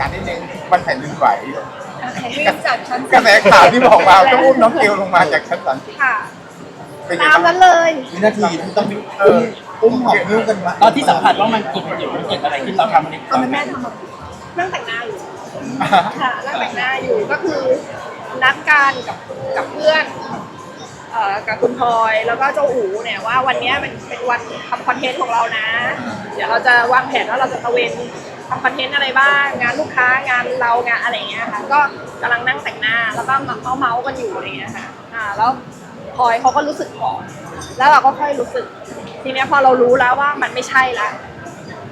การณ์นิดนึงมันแผ่นดินไหววิ่งจากชั้นกระแสข่าวที่บอกว่าต้องอุ้มน้องเกลลงมาจากชั้นสามค่ะเป็นไงตามบ้างนั้นเลยวินาทีที่ต้องเอออุ้มหอบนิ้วกันมาตอนที่สัมผัสว่ามันเกิดเดี๋ยวมันเกิดอะไรขึ้นเราทำอะไรตอนนั้นแม่ทำแบบนั่งแต่งหน้าอยู่ค่ะนั่งแต่งหน้าอยู่ก็คือนัดกันกับกับเพื่อนเอ่อกับคุณพลอยแล้วก็เจ้าอูเนี่ยว่าวันเนี้ยมันเป็นวันทำคอนเทนต์ของเรานะ เดี๋ยวเราจะวางแผนว่าเราจะตระเวน ทำคอนเทนต์อะไรบ้าง งานลูกค้างานเรางานอะไรอย่างเงี้ยค่ะก็กำลังนั่งแต่งหน้าแล้วก็เมาเมาส์ๆกันอยู่อะไรอย่างเงี้ยค่ะอ่าแล้วพลอยเขาก็รู้สึกก่อนแล้วเราก็ค่อยรู้สึก ทีเนี้ยพอเรารู้แล้วว่ามันไม่ใช่ละ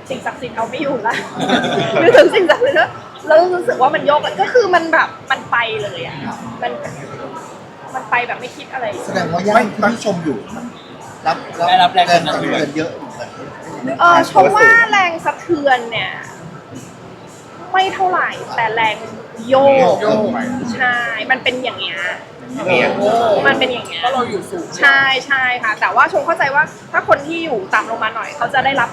สิ่งศักดิ์สิทธิ์เอาไม่อยู่ละนึกถึงสิ่งศักดิ์สิทธิ์แล้วแล้วรู้สึกว่ามันโยกอะก็คือมันแบบมันไปเลยอะมันมันไปแบบไม่คิดอะไร แสดงว่าย่านที่พี่ชมอยู่มันรับได้รับแรงแรกงระสะเทืเทืออนนเยอะเหมือนกันเออชมว่าแรงสะเทือนเนี่ย ไม่เท่าไหร่ แต่แรงโยกโยกไปใช่ มันเป็นอย่างเงี้ยเมียมันเป็นอย่างเงี้ยเราอยู่สูงใช่ใช่ค่ะ แต่ว่าชมเข้าใจว่าถ้าคนที่อยู่ต่ำลงมาหน่อย เขาจะได้รับ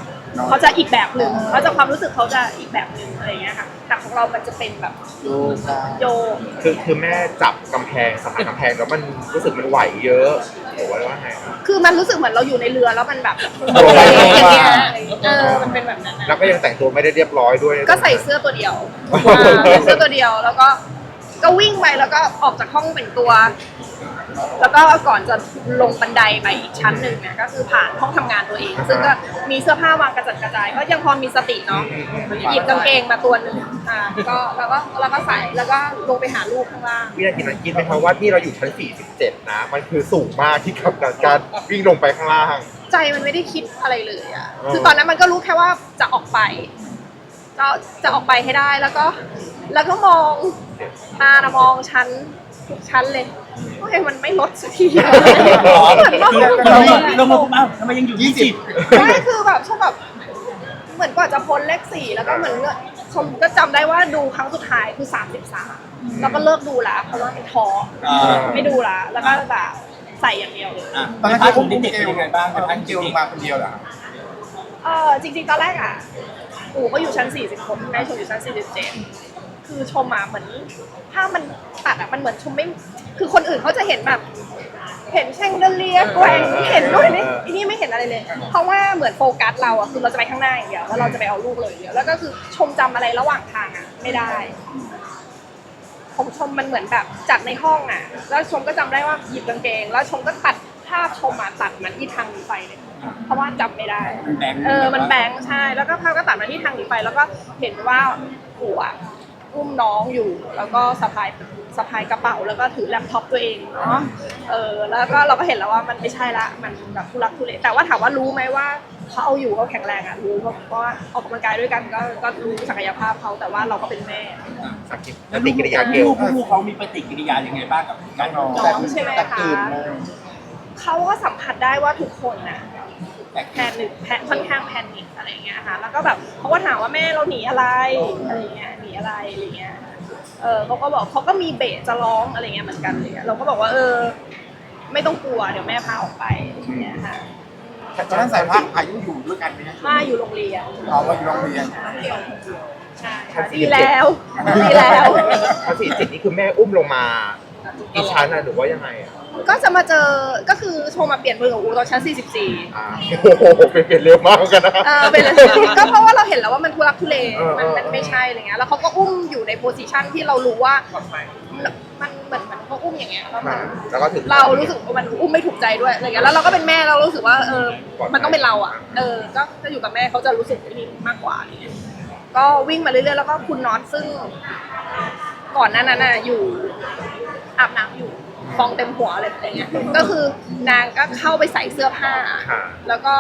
เขาจะอีกแบบหนึ่งเขาจะความรู้สึกเขาจะอีกแบบหนึ่งอะไรอย่างเงี้ยค่ะแต่ของเรามันจะเป็นแบบโยกาโยกคือคือแม่จับกำแพงสะพานกำแพงแล้วมันรู้สึกมันไหวเยอะ หรือว่าว่าไงครับ คือมันรู้สึกเหมือนเราอยู่ในเรือแล้วมันแบบโอ้โห อย่างเงี้ยเออมันเป็นแบบนั้นแล้นะวก็ยังแต่งตัวไม่ได้เรียบร้อยด้วยก็ใส่เสื้อตัวเดียวอ่าใส่เสื้อตัวเดียวแล้วก็ก็วิ่งไปแล้วก็ออกจากห้องแต่งตัว แล้วก็ก่อนจะลงบันไดไปอีกชั้นหนึ่งเนี่ยก็คือผ่านห้องทำงานตัวเอง ซึ่งก็มีเสื้อผ้าวางกระจัดกระจายก็ยังพอมีสติเนาะหยิบกางเกงมาตัวหนึ่งอ่าก็แล้วก็แล้วก็ใส่แล้วก็ลงไปหาลูกข้างล่าง วินาทีนั้นคิดไหมครับว่าที่เราอยู่ชั้น 47 นะ มันคือสูงมากที่กับการวิ่งลงไปข้างล่าง ใจมันไม่ได้คิดอะไรเลยอะอ๋อคือตอนนั้นมันก็รู้แค่ว่าจะออกไปจะจะออกไปให้ได้แล้วก็ แล้วก็มองตานะมองชั้น ทุกชั้นเลยทำไมมันไม่ลดสักทีอะเหมือนว่าลงมาปุ๊บอ้าวทำไมยังอยู่ยี่สิบไม่คือแบบชอบแบบเหมือนกว่าจะพ้นเลขสี่แล้วก็เหมือนชมก็จำได้ว่าดูครั้งสุดท้ายคือสามสิบสามแล้วก็เลิกดูละเพราะว่ามันท้ออ่า ไม่ดูละแล้วก็แบบใส่อย่างเดียวเลยอะตอนในนั้นพาร์ทที่ขอุ้องมเด็กๆเป็นยังไงบ้างในพาร์ทเกขลองลเด็งกมาคนเดียวเหรอเออจริงๆ ตอนแรกอะปู่ก็อยู่ชั้น 46แม่ชมอยู่ชั้น 47 คือชมอะเหมือนภาพมันตัดอะมันเหมือนชมไม่ คือคนอื่นเขาจะเห็นแบบ เห็นแช่งเดเลียแกว่งเห็นด้วยนี่อันนี้ไม่เห็นอะไรเลย เพราะว่าเหมือนโฟกัสเราอะคือเราจะไปข้างหน้าอย่างเดียวแล้วเราจะไปเอาลูกเลยอย่างเดียวแล้วก็คือชมจำอะไรระหว่างทางอะไม่ได้ผมชมมันเหมือนแบบจากในห้องอะ แล้วชมก็จำได้ว่าหยิบกางเกง แล้วชมก็ตัดภาพชมมาตัดมาที่ทางหนีไฟเลยเพราะว่าจำไม่ได้ มันแบงค์ เออ มันแบงค์ใช่ แล้วก็ภาพก็ตัดมาที่ทางหนีไฟ แล้วก็เห็นว่าผัว อุ้มน้องอยู่ แล้วก็สะพายสะพายกระเป๋าแล้วก็ถือแล็ปท็อปตัวเองเนาะเออแล้วก็เราก็เห็นแล้วว่ามันไม่ใช่ละมันแบบทุรักทุเลแต่ว่าถามว่ารู้ไหมว่าเขาเอาอยู่เขาแข็งแรงอะรู้เพราะเพราะว่าออกกำลังกายด้วยกันก็ก็รู้ศักยภาพเขาแต่ว่าเราก็เป็นแม่ สักทีปแล้วฏิลูกกิริยาเกลลูกลูกเขามีปฏิกิริยายังไงบ้างกับการนอนน้องใช่ไหมแตกคะตื่นเลยเขาก็สัมผัสได้ว่าทุกคนน่ะ แต่แพนิคแพนค่อนข้างแพนิคอะไรอย่างเงี้ยค่ะ แล้วก็แบบเขาก็ถามว่าแม่เราหนีอะไรอะไรอย่างเงี้ยหนีอะไรอะไรเงี้ย เออเขาก็บอกเขาก็มีเบะจะร้องอะไรเงี้ยเหมือนกันเลยเราก็บอกว่าเออ ไม่ต้องกลัวเดี๋ยวแม่พาออกไปอย่างเงี้ยค่ะตอนนั้นสายพักอายุอยู่ด้วยกันไหมฮะมาอยู่โรงเรียนอ๋อมาอยู่โรงเรียนใช่ค่ะดีแล้วดีแล้วชั้น47นี่คือแม่อุ้มลงมา อีกชั้นอะหรือว่ายังไงอะก็จะมาเจอก็คือโทรมาเปลี่ยนเบอร์กับอูตอนชั้น 44อ่าโอ้โหเป็นเปลี่ยนเร็วมากเหมือนกันนะ เออเป็นอะไรก็เพราะว่าเราเห็นแล้วว่ามันทุรักทุเลเออมันมันเออไม่ใช่อะไรเงี้ยแล้วเขาก็อุ้มอยู่ในโพสิชันที่เรารู้ว่ามันเหมือนมันเขาอุ้มอย่างเงี้ยแล้วมันแล้วก็ถึง เรารู้สึกว่ามันอุ้มไม่ถูกใจด้วยอะไรเงี้ยแล้วเราก็เป็นแม่เรารู้สึกว่าเออมันต้องเป็นเราอะเออก็จะอยู่กับแม่เขาจะรู้สึกนี่มากกว่าอะไรเงี้ยก็วิ่งมาเรื่อยๆแล้วก็คุณน็อตซึ่ง ก่อนหน้านั้นน่ะอยู่ อาบน้ำอยู่ฟองเต็มหัวเลยอะไรเงี้ยก็คือนางก็เข้าไปใส่เสื้อผ้าค่ะแล้วก็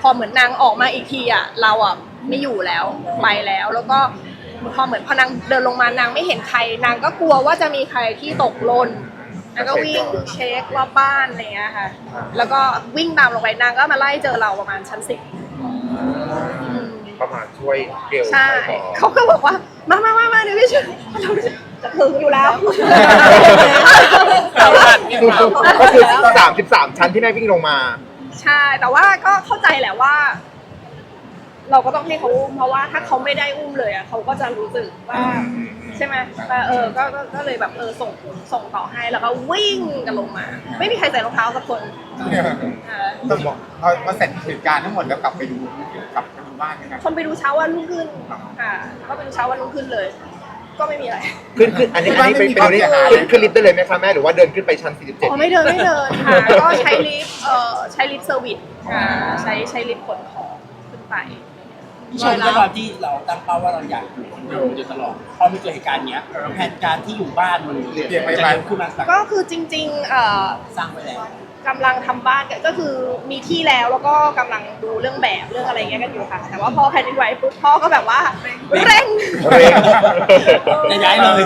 พอเหมือนนางออกมาอีกทีอะเราอะไม่อยู่แล้วไปแล้วแล้วก็พอเหมือนพอนางเดินลงมานางไม่เห็นใคร นางก็กลัวว่าจะมีใครที่ตกหล่นนางก็วิ่งเช็ครอบบ้านอะไรเงี้ยค่ะ แล้วก็วิ่งตามลงไปนางก็มาไล่เจอเราประมาณชั้นสิบประมาณช่วยเกลใช่ขายของเขาก็บอกว่ามามามามาเดี๋ยวพี่ช่วยเรา จะถึงอยู่แล้วก็คือ33ชั้นที่แม่วิ่งลงมา ใช่แต่ว่าก็เข้าใจแหละว่า เราก็ต้องให้เขาอุ้มเพราะว่าถ้าเขาไม่ได้อุ้มเลยอะเขาก็จะรู้สึกว่าใช่ไหมเออเออก็ก็ก็เลยแบบเออส่งส่งต่อให้แล้วก็วิ่งกันลงมา ไม่มีใครใส่รองเท้าสักคนเออต้องบอกพอพอเสร็จเหตุการณ์ทั้งหมดแล้วกลับไปดูกลับไปดูบ้านยังไงคนไปดูเช้าวันรุ่งขึ้นค่ะ ก็ไปดูเช้าวันรุ่งขึ้นเลย ก็ไม่มีอะไรขึ้นขึ้นอันนี้อันนี้เป็นเป็นตรงนี้ขึ้นขึ้นลิฟต์ได้เลยไหมคะแม่หรือว่าเดินขึ้นไปชั้น47 อ๋อไม่เดินไม่เดินค่ะ ก็ใช้ลิฟต์เอ่อใช้ลิฟต์เซอร์วิสค่ะใช้ใช้ลิฟต์ขนของขึ้นไป ชมก็ตอนที่เราตั้งเป้าว่าเราอยากอยู่คอนโดอยู่ตลอดพอมีเกิดเหตุการณ์เนี้ยแผนการที่อยู่บ้านมันเปลี่ยนไปเร็วขึ้นมาสักก็คือจริงๆเอ่อสร้างไว้แล้วกำลังทำบ้านกันก็คือมีที่แล้วแล้วก็กำลังดูเรื่องแบบเรื่องอะไรเงี้ยกันอยู่ค่ะ แต่ว่าพอแผ่นดินไหวปุ๊บพ่อก็แบบว่าเร่งเร่งจะย้ายเลย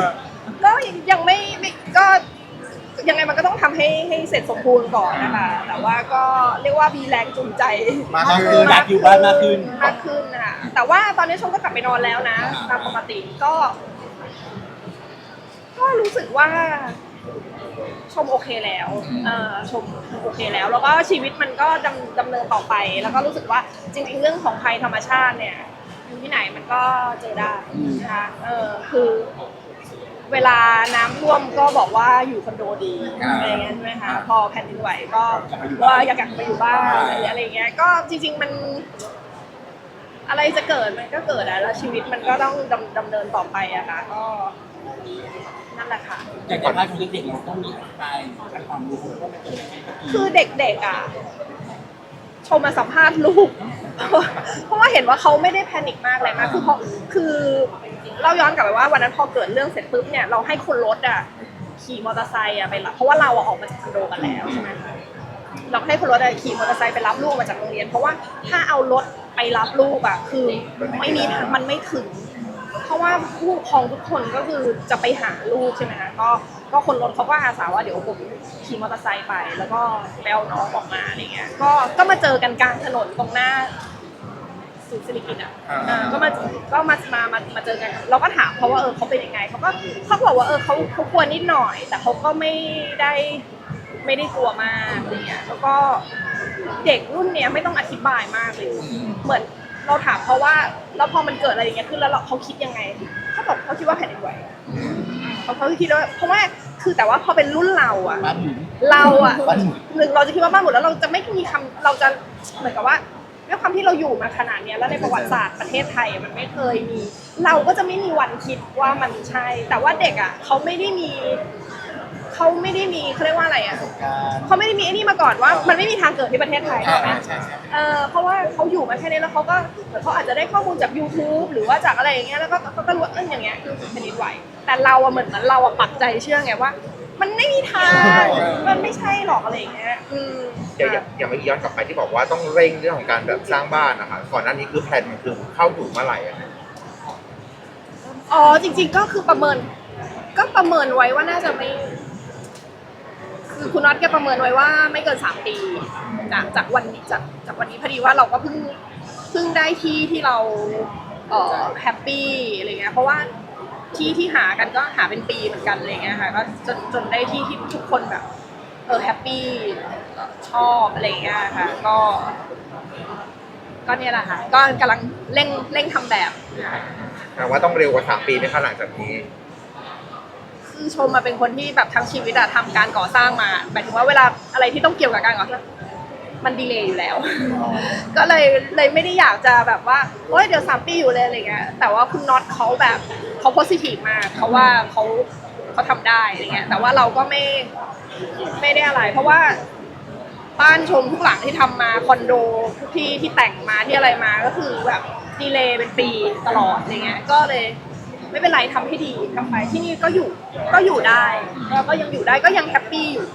ก็ยังไม่ไม่ก็ ยังไงมันก็ต้องทำให้ให้เสร็จสมบูรณ์ก่อนนะคะ แต่ว่าก็เรียกว่ามีแรงจูงใจมากคืขึ้อนอยากอยู่บ้านมากขึ้น มากขึ้นนะคะแต่ว่าตอนนี้ชมก็กลับไปนอนแล้วนะตามปกติก็ ก็รู้สึกว่า ชมโอเคแล้วเออชมโอเคแล้ว แล้วก็ชีวิตมันก็ดำดำเนินต่อไป แล้วก็รู้สึกว่าจริงๆเรื่องของภัยธรรมชาติเนี่ยอยู่ที่ไหนมันก็เจอได้นะคะเออคือ เวลาน้ำท่วมก็บอกว่าอยู่คอนโดดีอะไรอย่างเงี้ยใช่ไหมคะพอแผ่นดินไหวก็ว่าอยากกลับไปอยู่บ้านอะไรอย่างเงี้ยก็จริง ๆมัน อะไรจะเกิดมันก็เกิดอะแล้วชีวิตมันก็ต้องดำดำเนินต่อไปอะค่ะก็นั่นแหละค่ะ อย่างในภาคของเด็กๆเราต้องมีอธิบายให้ความรู้ว่ามันเกิดอะไรขึ้นคือเด็กๆอะชมมาสัมภาษณ์ลูก เพราะว่าเห็นว่าเขาไม่ได้แพนิคมากเลยนะคือพอคือ เราย้อนกลับไปว่าวันนั้นพอเกิดเรื่องเสร็จปุ๊บเนี่ยเราให้คนรถอะขี่มอเตอร์ไซค์อะไปรับเพราะว่าเราอะออกมาจากคอนโดกันแล้วใช่ไหมเราให้คนรถอะขี่มอเตอร์ไซค์ไปรับลูกมาจากโรงเรียน เพราะว่าถ้าเอารถไปรับลูกอะคือไม่มีทางมันไม่ถึง เพราะว่าผู้ปกครองทุกคนก็คือจะไปหาลูกใช่ไหมคะก็ก็คนรถเขาก็อาสาว่าเดี๋ยวผมขี่มอเตอร์ไซค์ไป แล้วก็ไปเอาน้องออกมาอะไรเงี้ยก็ก็มาเจอกันกลางถนนตรงหน้า ศูนย์สิริกิตอะอ่าอ่าก็มาก็มามามามาเจอกัน เราก็ถามเขาว่าเออเขาเป็นยังไงเขาก็เขาก็บอกว่าเออเขาเขากลัวนิดหน่อย แต่เขาก็ไม่ได้ไม่ได้กลัวมากอะไรเงี้ยแล้วก็เด็กรุ่นเนี้ยไม่ต้องอธิบายมากเลย เหมือนเราถามเขาว่าแล้วพอมันเกิดอะไรอย่างเงี้ยขึ้นแล้วเราเขาคิดยังไงเขาบอกเขาคิดว่าแผ่นดินไหวเขาเขาคิดว่าเพราะว่าคือแต่ว่าพอเป็นรุ่นเราอะ บ้านหมุน เราอะบ้านหมุน หนึ่งเราจะคิดว่าบ้านหมดแล้วเราจะไม่มีคำเราจะเหมือนกับว่า ด้วยความที่เราอยู่มาขนาดเนี้ยแล้วในประวัติศาสตร์ประเทศไทยอะมันไม่เคยมี เราก็จะไม่มีวันคิดว่ามันใช่ แต่ว่าเด็กอะเขาไม่ได้มีเขาไม่ได้มีเขาเรียกว่าอะไรอะการเขาไม่ได้มีไอ้นี่มาก่อนว่า มันไม่มีทางเกิดที่ประเทศไทยอ่าใช่ไหมใช่ใช่เออเพราะว่าเขาอยู่มาแค่นี้แล้วเขาก็เหมือนเขาอาจจะได้ข้อมูลจาก YouTube หรือว่าจากอะไรอย่างเงี้ยแล้วก็เขาก็รู้ว่าเอออย่างเงี้ยคือแผ่นดินไหวแต่เราอะเหมือนเหมือนเราอะปักใจเชื่อไงว่า มันไม่มีทาง มันไม่ใช่หรอกอะไรอย่างเงี้ยอืมเดี๋ยวอย่างอย่างเมื่อกี้ย้อนกลับไปที่บอกว่าต้องเร่งเรื่องของการแบบสร้างบ้านนะคะก่อนหน้านี้คือแผนมันคือเข้าอยู่เมื่อไหร่อะอ๋อจริง ๆ ก็คือประเมิน ก็ประเมินไว้ว่าน่าจะไม่ คือคุณน็อตแกประเมินไว้ว่าไม่เกินสามปี จากจากวันนี้จากจากวันนี้พอดีว่าเราก็เพิ่งเพิ่งได้ที่ที่เราเอ่อแฮปปี้อะไรเงี้ยเพราะว่า ที่ที่หากันก็หาเป็นปีเหมือนกันอะไรเงี้ยค่ะก็จนจนได้ที่ที่ทุกคนแบบ เออแฮปปี้ชอบอะไรเงี้ยค่ะ ก็ ก็เนี่ยแหละค่ะ ก็กำลังเร่งเร่งทำแบบค่ะแต่ว่าต้องเร็วกว่าสามปีไหมคะหลังจากนี้ คือชมมาเป็นคนที่แบบทั้งชีวิตอะทำการก่อสร้างมาหมายถึงว่าเวลาอะไรที่ต้องเกี่ยวกับการก่อสร้าง มันดีเลยอยู่แล้ว ก็เลยเลยไม่ได้อยากจะแบบว่าโอ๊ยเดี๋ยวสามปีอยู่เลยอะไรเงี้ยแต่ว่าคุณน็อตเขาแบบเขาโพสิทีฟมากเขาว่าเขาเขาทำได้อะไรเงี้ยแต่ว่าเราก็ไม่ไม่ได้อะไร เพราะว่าบ้านชมทุกหลังที่ทำมาคอนโดทุกที่ที่แต่งมาที่อะไรมาก็คือแบบดีเลย์เป็นปีตลอดอะไรเงี้ยก็เลยไม่เป็นไรทำให้ดีทำไปที่นี่ก็อยู่ก็อยู่ได้แล้วก็ยังอยู่ได้ก็ยังแฮปปี้อยู่